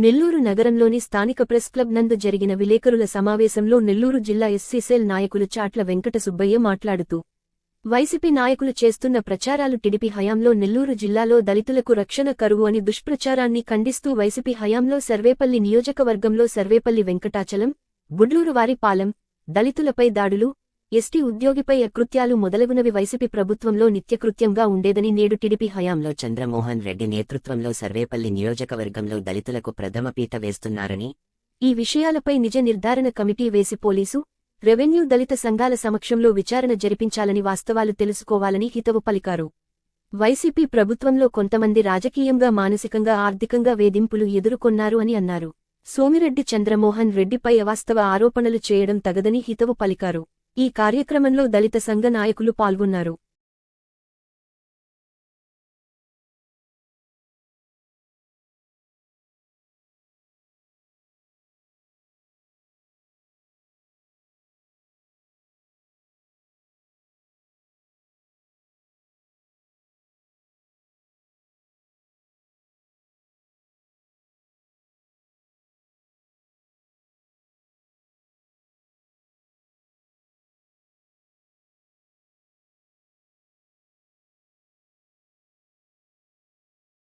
నెల్లూరు నగరంలోని స్థానిక press club నందు జరిగిన విలేకరుల సమావేశంలో నెల్లూరు జిల్లా ఎస్సీసెల్ నాయకులు చాట్ల వెంకట సుబ్బయ్య మాట్లాడుతూ వైసీపీ నాయకులు చేస్తున్న ప్రచారాలు టిడిపి హయాంలో నెల్లూరు జిల్లాలో దళితులకు రక్షణ కరువు అని దుష్ప్రచారాన్ని ఖండిస్తూ వైసీపీ హయాంలో సర్వేపల్లి నియోజకవర్గంలో సర్వేపల్లి వెంకటాచలం గుడ్లూరు వారిపాలెం దళితులపై దాడులు ఎస్టీ ఉద్యోగిపై అకృత్యాలు మొదలగునవి వైసీపీ ప్రభుత్వంలో నిత్యకృత్యంగా ఉండేదని నేడు టిడిపి హయాంలో చంద్రమోహన్ రెడ్డి నేతృత్వంలో సర్వేపల్లి నియోజకవర్గంలో దళితులకు ప్రథమ పీట వేస్తున్నారని ఈ విషయాలపై నిజ నిర్ధారణ కమిటీ వేసి పోలీసు రెవెన్యూ దళిత సంఘాల సమక్షంలో విచారణ జరిపించాలని వాస్తవాలు తెలుసుకోవాలని హితవు పలికారు. వైసీపీ ప్రభుత్వంలో కొంతమంది రాజకీయంగా మానసికంగా ఆర్థికంగా వేధింపులు ఎదుర్కొన్నారు అని అన్నారు. సోమిరెడ్డి చంద్రమోహన్ రెడ్డిపై అవాస్తవ ఆరోపణలు చేయడం తగదని హితవు పలికారు. ఈ కార్యక్రమంలో దళిత సంఘ నాయకులు పాల్గొన్నారు.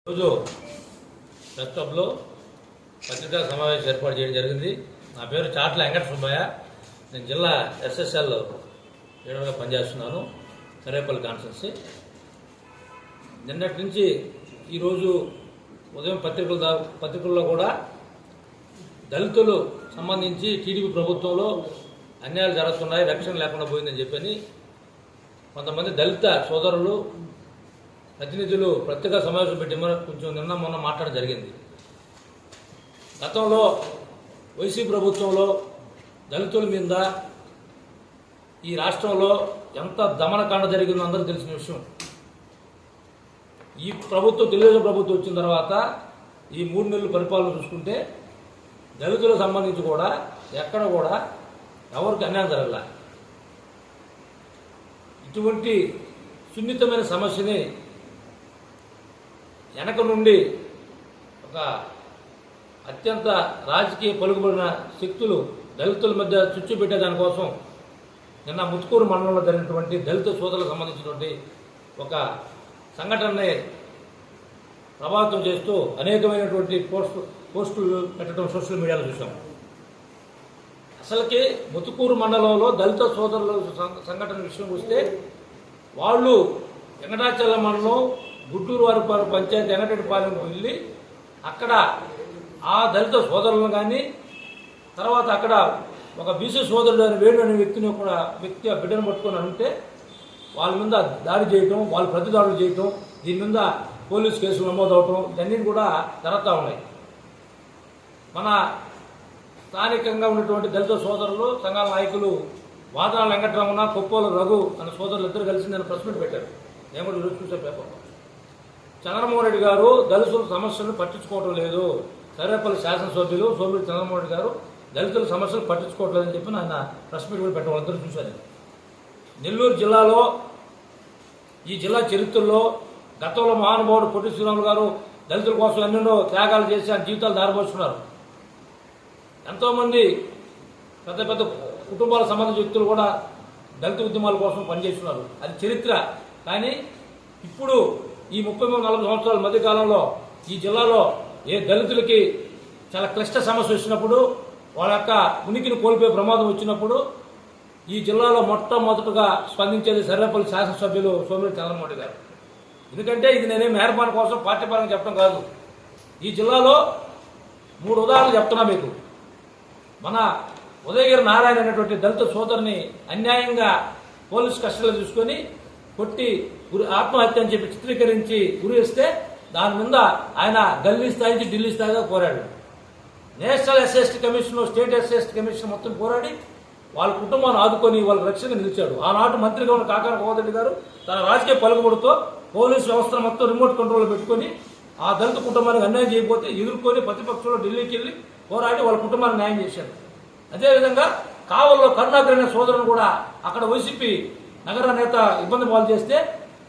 ఈరోజు ప్రెస్ క్లబ్లో పత్రికా సమావేశం ఏర్పాటు చేయడం జరిగింది. నా పేరు చాట్ల వెంకట సుబ్బయ్య. నేను జిల్లా ఎస్ఎస్ఎల్ లీడర్గా పనిచేస్తున్నాను. సరేపల్లి కాన్స్టెన్సీ. నిన్నటి నుంచి ఈరోజు ఉదయం పత్రికల దా పత్రికల్లో కూడా దళితులు సంబంధించి టీడీపీ ప్రభుత్వంలో అన్యాయాలు జరుగుతున్నాయి రక్షణ లేకుండా పోయిందని చెప్పని కొంతమంది దళిత సోదరులు ప్రతినిధులు ప్రత్యేక సమావేశం పెట్టి కొంచెం నిన్న మొన్న మాట్లాడడం జరిగింది. గతంలో వైసీ ప్రభుత్వంలో దళితుల మీద ఈ రాష్ట్రంలో ఎంత దమనకాండ జరిగిందో అందరూ తెలిసిన విషయం. ఈ ప్రభుత్వం తెలుగుదేశం ప్రభుత్వం వచ్చిన తర్వాత ఈ మూడు నెలలు పరిపాలన చూసుకుంటే దళితులకు సంబంధించి కూడా ఎక్కడ కూడా ఎవరికి అన్యాయం జరగల. ఇటువంటి సున్నితమైన సమస్యని వెనక నుండి ఒక అత్యంత రాజకీయ పలుకుబడిన శక్తులు దళితుల మధ్య చుచ్చు పెట్టే దానికోసం నిన్న ముత్తుకూరు మండలంలో జరిగినటువంటి దళిత సోదరులకు సంబంధించినటువంటి ఒక సంఘటనని ప్రభావితం చేస్తూ అనేకమైనటువంటి పోస్టు పోస్టులు పెట్టడం సోషల్ మీడియాలో చూసాం అసలుకి ముతుకూరు మండలంలో దళిత సోదరుల సంఘటన విషయం వస్తే వాళ్ళు వెంకటాచల మండలం గుంటూరు వారి పంచాయతీ వెంకటరెడ్డిపాలెంకి వెళ్ళి అక్కడ ఆ దళిత సోదరులను కానీ తర్వాత అక్కడ ఒక బీసీ సోదరుడు అని వేణు అనే వ్యక్తిని కూడా వ్యక్తి ఆ బిడ్డను పట్టుకొని ఉంటే వాళ్ళ మీద దాడి చేయటం వాళ్ళు ప్రతి దాడులు చేయటం దీని మీద పోలీస్ కేసులు నమోదవటం ఇవన్నీ కూడా జరుగుతూ ఉన్నాయి. మన స్థానికంగా ఉన్నటువంటి దళిత సోదరులు సంఘాల నాయకులు వాదన వెంకటరమణ కొప్పోల రఘు అనే సోదరులు ఇద్దరు కలిసి నేను ప్రెస్ మీట్ పెట్టారు నేను కూడా ఈరోజు చూసే పేపర్లో. చంద్రమోహన్ రెడ్డి గారు దళితుల సమస్యలను పట్టించుకోవటం లేదు. సర్వేపల్లి శాసనసభ్యులు సోమిరెడ్డి చంద్రమోహన్ రెడ్డి గారు దళితుల సమస్యలు పట్టించుకోవట్లేదని చెప్పి ఆయన ప్రెస్ మీట్ కూడా పెట్టడం అందరూ చూశారు. నెల్లూరు జిల్లాలో ఈ జిల్లా చరిత్రలో గతంలో మహానుభావుడు పొట్టి శ్రీరాములు గారు దళితుల కోసం ఎన్నెన్నో త్యాగాలు చేసి ఆయన జీవితాలు దారిపోస్తున్నారు ఎంతోమంది పెద్ద పెద్ద కుటుంబాల సంబంధించిన వ్యక్తులు కూడా దళిత ఉద్యమాల కోసం పనిచేస్తున్నారు. అది చరిత్ర. కానీ ఇప్పుడు ఈ ముప్పై మూడు నలభై సంవత్సరాల మధ్య కాలంలో ఈ జిల్లాలో ఏ దళితులకి చాలా క్లిష్ట సమస్య వచ్చినప్పుడు వాళ్ళ యొక్క ఉనికిని కోల్పోయే ప్రమాదం వచ్చినప్పుడు ఈ జిల్లాలో మొట్టమొదటగా స్పందించేది సర్వేపల్లి శాసనసభ్యులు సోమిరెడ్డి చంద్రమౌళి గారు. ఎందుకంటే ఇది నేనేం మేరపాన కోసం పార్టీ పరంగా చెప్పడం కాదు. ఈ జిల్లాలో మూడు ఉదాహరణలు చెప్తున్నా మీకు. మన ఉదయగిరి నారాయణ అనేటువంటి దళిత సోదరుని అన్యాయంగా పోలీస్ కస్టడీలో తీసుకొని కొట్టి గురి ఆత్మహత్య అని చెప్పి చిత్రీకరించి గురి ఇస్తే దాని మీద ఆయన గల్లీ స్థాయి నుంచి ఢిల్లీ స్థాయిగా కోరాడు national SST commission state SST commission మొత్తం పోరాడి వాళ్ళ కుటుంబాన్ని ఆదుకొని వాళ్ళ రక్షణ నిలిచాడు. ఆనాటి మంత్రిగా ఉన్న కాకాన కోదండి గారు తన రాజకీయ పలుకుబడితో పోలీసు వ్యవస్థను మొత్తం రిమోట్ కంట్రోల్ పెట్టుకొని ఆ దళిత కుటుంబానికి అన్యాయం చేయకపోతే ఎదుర్కొని ప్రతిపక్షంలో ఢిల్లీకి వెళ్ళి పోరాడి వాళ్ళ కుటుంబాన్ని న్యాయం చేశాడు. అదేవిధంగా కావల్లో కరుణాకరణ అనే సోదరుని కూడా అక్కడ వైసీపీ నగర నేత ఇబ్బంది పాలు చేస్తే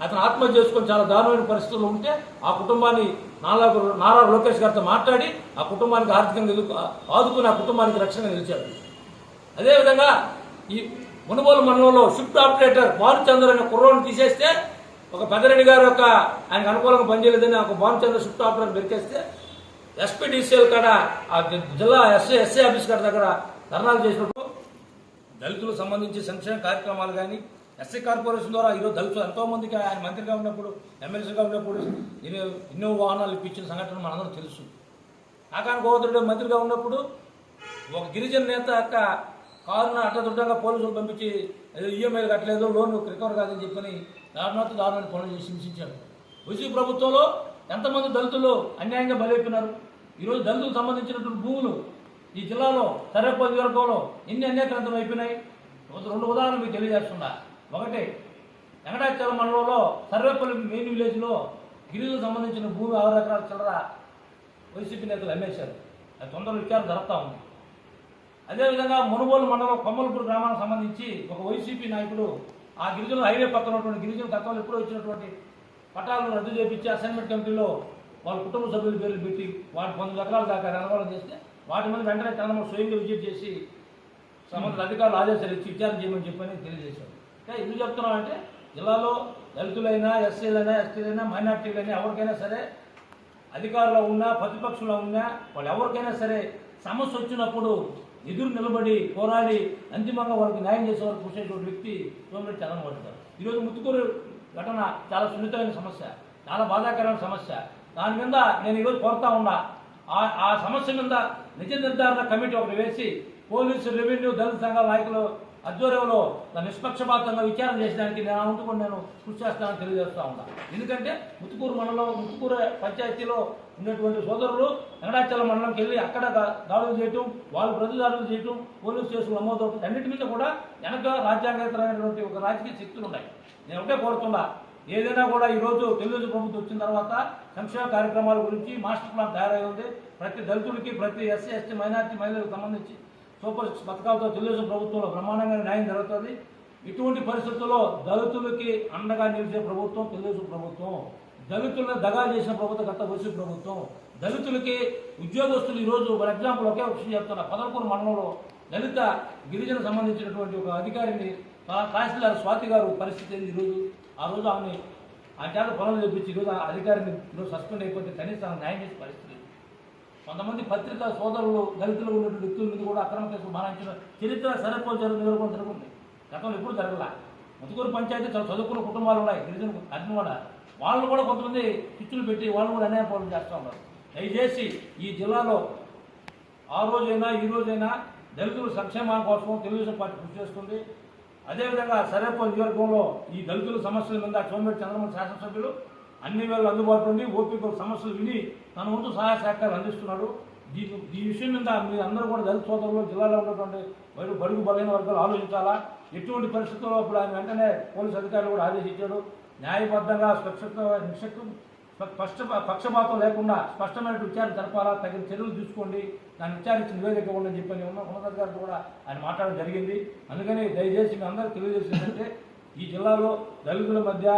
అతను ఆత్మహత్య చేసుకొని చాలా దారుణమైన పరిస్థితుల్లో ఉంటే ఆ కుటుంబాన్ని నారా నారా లోకేష్ గారితో మాట్లాడి ఆ కుటుంబానికి ఆర్థికంగా ఎదుగు ఆదుకుని ఆ కుటుంబానికి రక్షణగా నిలిచారు అదేవిధంగా ఈ మునుగోలు మండలంలో షిఫ్ట్ ఆపరేటర్ భానుచంద్ర అనే కుర్రోని తీసేస్తే ఒక పెద్దరెడ్డి గారు యొక్క ఆయనకు అనుకూలంగా పనిచేయలేదని ఒక భానుచంద్ర షిఫ్ట్ ఆపరేటర్ బెరికేస్తే ఎస్పీడీసీఎల్ కాడ ఆ జిల్లా ఎస్ఏ ఎస్ఏ ఆఫీస్ కాడ దగ్గర ధర్నాలు చేసినప్పుడు దళితులకు సంబంధించి సంక్షేమ కార్యక్రమాలు కానీ ఎస్సీ కార్పొరేషన్ ద్వారా ఈరోజు దళితులు ఎంతోమందికి ఆయన మంత్రిగా ఉన్నప్పుడు ఎమ్మెల్సీగా ఉన్నప్పుడు ఎన్నో ఎన్నో వాహనాలు ఇప్పించిన సంఘటన మనందరం తెలుసు. ఆకాన గోవర్ధనుడు మంత్రిగా ఉన్నప్పుడు ఒక గిరిజన నేత యొక్క కారును అడ్డదుడ్డంగా పోలీసులు పంపించి ఈఎంఐలు కట్టలేదు లోన్ రికవర్ కాదని చెప్పని దారుణాత దారుణాన్ని పనులు చేసి హింసించారు వైసీపీ ప్రభుత్వంలో ఎంతమంది దళితులు అన్యాయంగా బలైపోయినారు? ఈరోజు దళితులకు సంబంధించినటువంటి భూములు ఈ జిల్లాలో సర్వేపల్లి వర్గంలో ఎన్ని అన్యాక్రాంతం అయిపోయినాయి? రెండు ఉదాహరణలు మీకు తెలియజేస్తున్నా. ఒకటి వెంకటాచలం మండలంలో సర్వేపల్లి మెయిన్ విలేజ్లో గిరిజులకు సంబంధించిన భూమి ఆరు ఎకరాల చిల్లర వైసీపీ నేతలు అమ్మేశారు. అది తొందరలో విచారణ జరుగుతూ ఉంది. అదేవిధంగా మునుగోలు మండలం కొమ్మలపూర్ గ్రామానికి సంబంధించి ఒక వైసీపీ నాయకుడు ఆ గిరిజన హైవే పక్కన ఉన్నటువంటి గిరిజన గతంలో ఎప్పుడో వచ్చినటువంటి పట్టాలను రద్దు చేపించి అసైన్మెంట్ కమిటీలో వాళ్ళ కుటుంబ సభ్యుల పేర్లు పెట్టి వాటి పంతొమ్మిది ఎకరాల దాకా నిర్మాణం చేస్తే వాటి మీద వెంటనే తెలంగాణ స్వయంగా విజిట్ చేసి సంబంధిత అధికారులు ఆదేశాలు ఇచ్చి విచారణ చేయమని చెప్పని తెలియజేశారు. అంటే ఎందుకు చెప్తున్నామంటే జిల్లాలో దళితులైనా ఎస్సీలైనా ఎస్టీలైనా మైనార్టీలైనా ఎవరికైనా సరే అధికారంలో ఉన్నా ప్రతిపక్షంలో ఉన్నా వాళ్ళు ఎవరికైనా సరే సమస్య వచ్చినప్పుడు ఎదురు నిలబడి పోరాడి అంతిమంగా వాళ్ళకి న్యాయం చేసే వరకు చూసేటువంటి వ్యక్తి సోమిరెడ్డి చంద్రబాబు గారు. ఈరోజు ముత్తుకూరు ఘటన చాలా సున్నితమైన సమస్య చాలా బాధాకరమైన సమస్య. దాని మీద నేను ఈరోజు కోరుతా ఉన్నా. ఆ ఆ సమస్య మీద నిజ నిర్ధారణ కమిటీ ఒకటి వేసి పోలీసు రెవెన్యూ దళిత సంఘాల నాయకులు ఆధ్వర్యంలో నిష్పక్షపాతంగా విచారణ చేసేదానికి నేను వంతుకొని నేను కృషి చేస్తానని తెలియజేస్తా ఉన్నా. ఎందుకంటే ముత్తుకూరు మండలం ముత్తుకూరు పంచాయతీలో ఉన్నటువంటి సోదరులు వెంకటాచలం మండలంకి వెళ్ళి అక్కడ దాడులు చేయటం వాళ్ళు ప్రతిదాడులు చేయటం పోలీసు కేసులు నమోదవుతుంది అన్నిటి మీద కూడా వెనక రాజ్యాంగేతరమైనటువంటి ఒక రాజకీయ శక్తులు ఉన్నాయి. నేను ఒకటే కోరుతున్నా ఏదైనా కూడా ఈరోజు తెలుగుదేశం ప్రభుత్వం వచ్చిన తర్వాత సంక్షేమ కార్యక్రమాల గురించి మాస్టర్ ప్లాన్ తయారై ఉంది. ప్రతి దళితుడికి ప్రతి ఎస్సీ ఎస్టీ మైనార్టీ మహిళలకు సంబంధించి సూపర్ సిక్స్ పథకాలతో తెలుగుదేశం ప్రభుత్వంలో బ్రహ్మాండంగా న్యాయం జరుగుతుంది. ఇటువంటి పరిస్థితుల్లో దళితులకి అండగా నిలిచే ప్రభుత్వం తెలుగుదేశం ప్రభుత్వం. దళితులను దగా చేసిన ప్రభుత్వం గత వైసీపీ ప్రభుత్వం. దళితులకి ఉద్యోగస్తులు ఈరోజు ఫర్ ఎగ్జాంపుల్ ఒకే ఒక విషయం చెప్తున్నా. పదలకూరు మండలంలో దళిత గిరిజన సంబంధించినటువంటి ఒక అధికారిని తహసీల్దార్ స్వాతి గారు పరిస్థితి ఏంది ఈరోజు ఆ రోజు ఆమె ఆ చేత పనులు తెప్పించి ఈరోజు ఆ అధికారిని ఈరోజు సస్పెండ్ అయిపోతే కనీసం న్యాయం చేసే పరిస్థితి కొంతమంది పత్రికా సోదరులు దళితులు ఉన్నటువంటి వ్యక్తుల మీద కూడా అక్రమ కేసులు మారించిన చరిత్ర సరిపో జరుగుతుంది కూడా జరుగుతుంది. గతంలో ఎప్పుడు జరగల. ముతుకూరు పంచాయతీ చాలా చదువుకున్న కుటుంబాలు ఉన్నాయి. గిరిజన అగ్ని కూడా. వాళ్ళు కూడా కొంతమంది చిచ్చులు పెట్టి వాళ్ళు కూడా అన్యాయ పాలన చేస్తూ ఉన్నారు. దయచేసి ఈ జిల్లాలో ఆ రోజైనా ఈ రోజైనా దళితుల సంక్షేమం కోసం తెలుగుదేశం పార్టీ కృషి చేస్తుంది. అదేవిధంగా సరేపల్లి నియోజకవర్గంలో ఈ దళితుల సమస్యల మీద సోమిరెడ్డి చంద్రమోహన్ శాసనసభ్యులు అన్ని వేళ అందుబాటులో ఉండి ఓపిక సమస్యలు విని తన వంతు సహాయ సహకారం అందిస్తున్నాడు ఈ ఈ విషయం మీద మీరు అందరూ కూడా దళిత సోదరులు జిల్లాలో ఉన్నటువంటి మరియు బడుగు బలైన వర్గాలు ఆలోచించాలా? ఎటువంటి పరిస్థితుల్లో అప్పుడు ఆయన వెంటనే పోలీసు అధికారులు కూడా ఆదేశించాడు న్యాయబద్ధంగా స్వచ్ఛత నిక్షకు స్పష్ట పక్షపాతం లేకుండా స్పష్టమైన విచారణ జరపాలా? తగిన చర్యలు తీసుకోండి. దాన్ని విచారించి నివేదిక ఇవ్వండి చెప్పని ఉన్న ఉన్నతాధికారులు కూడా ఆయన మాట్లాడడం జరిగింది. అందుకని దయచేసి మీ అందరూ తెలియజేసిందంటే ఈ జిల్లాలో దళితుల మధ్య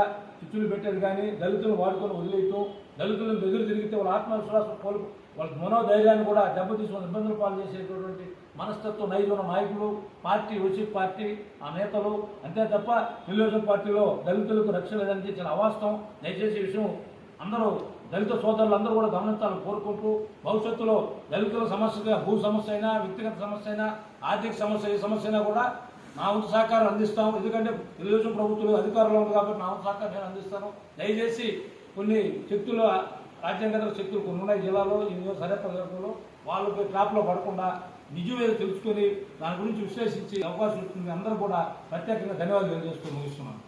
చిచ్చులు పెట్టేది కానీ దళితులను వాడుకొని వదిలేయటం దళితులను ఎదురు తిరిగితే వాళ్ళ ఆత్మవిశ్వాసం కోల్పు వాళ్ళ మనోధైర్యాన్ని కూడా దెబ్బతీసుకుని ఇబ్బందులు పాలు చేసేటటువంటి మనస్తత్వం నైజున్న నాయకులు పార్టీ వచ్చి పార్టీ ఆ నేతలు. అంతే తప్ప తెలుగుదేశం పార్టీలో దళితులకు రక్షణ లేదని చాలా అవాస్తవం. దయచేసి విషయం అందరూ దళిత సోదరులు అందరూ కూడా గమనించాలని కోరుకుంటూ భవిష్యత్తులో దళితుల సమస్యగా భూ సమస్య అయినా వ్యక్తిగత సమస్య అయినా ఆర్థిక సమస్య ఏ సమస్య అయినా కూడా నా వంతు సహకారం అందిస్తాము. ఎందుకంటే తెలుగుదేశం ప్రభుత్వం అధికారంలో ఉంది కాబట్టి నా వంతు సహకారం నేను అందిస్తాను. దయచేసి కొన్ని శక్తులు రాజ్యాంగ శక్తులు కొన్ని ఉన్నాయి జిల్లాలో ఈ సరేపల్లిలో వాళ్ళకి ట్రాప్లో పడకుండా నిజం ఏదో తెలుసుకొని దాని గురించి విశ్లేషించి అవకాశం ఇస్తుంది అందరూ కూడా ప్రత్యేకంగా ధన్యవాదాలు తెలియజేస్తూ ముగిస్తున్నాను.